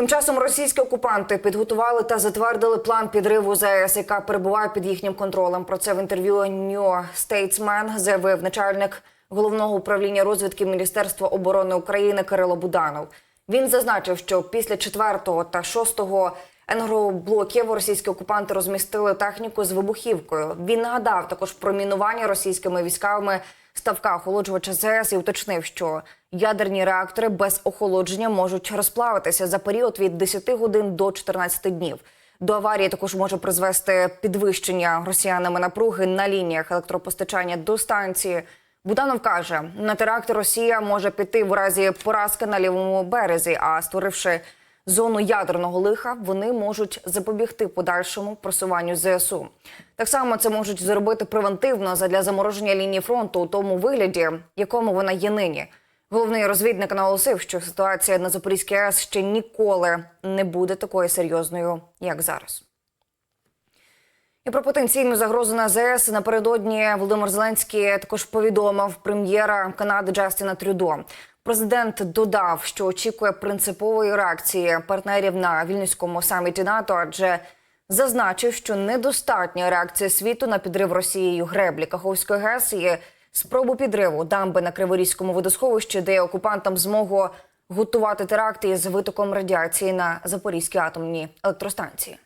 Тим часом російські окупанти підготували та затвердили план підриву ЗАЕС, яка перебуває під їхнім контролем. Про це в інтерв'ю New Statesman заявив начальник головного управління розвідки Міністерства оборони України Кирило Буданов. Він зазначив, що після четвертого та шостого енергоблоків російські окупанти розмістили техніку з вибухівкою. Він нагадав також про мінування російськими військами ставка охолоджувача ЗС і уточнив, що ядерні реактори без охолодження можуть розплавитися за період від 10 годин до 14 днів. До аварії також може призвести підвищення росіянами напруги на лініях електропостачання до станції. Буданов каже, на теракти Росія може піти в разі поразки на лівому березі, а створивши зону ядерного лиха, вони можуть запобігти подальшому просуванню ЗСУ. Так само це можуть зробити превентивно задля замороження лінії фронту у тому вигляді, якому вона є нині. Головний розвідник наголосив, що ситуація на Запорізькій АЕС ще ніколи не буде такою серйозною, як зараз. І про потенційну загрозу на ЗС напередодні Володимир Зеленський також повідомив прем'єра Канади Джастіна Трюдо. Президент додав, що очікує принципової реакції партнерів на вільнюському саміті НАТО, адже зазначив, що недостатня реакція світу на підрив Росією греблі Каховської ГЕС і спробу підриву дамби на Криворізькому водосховищі, де окупантам змогу готувати теракти із витоком радіації на Запорізькій атомній електростанції.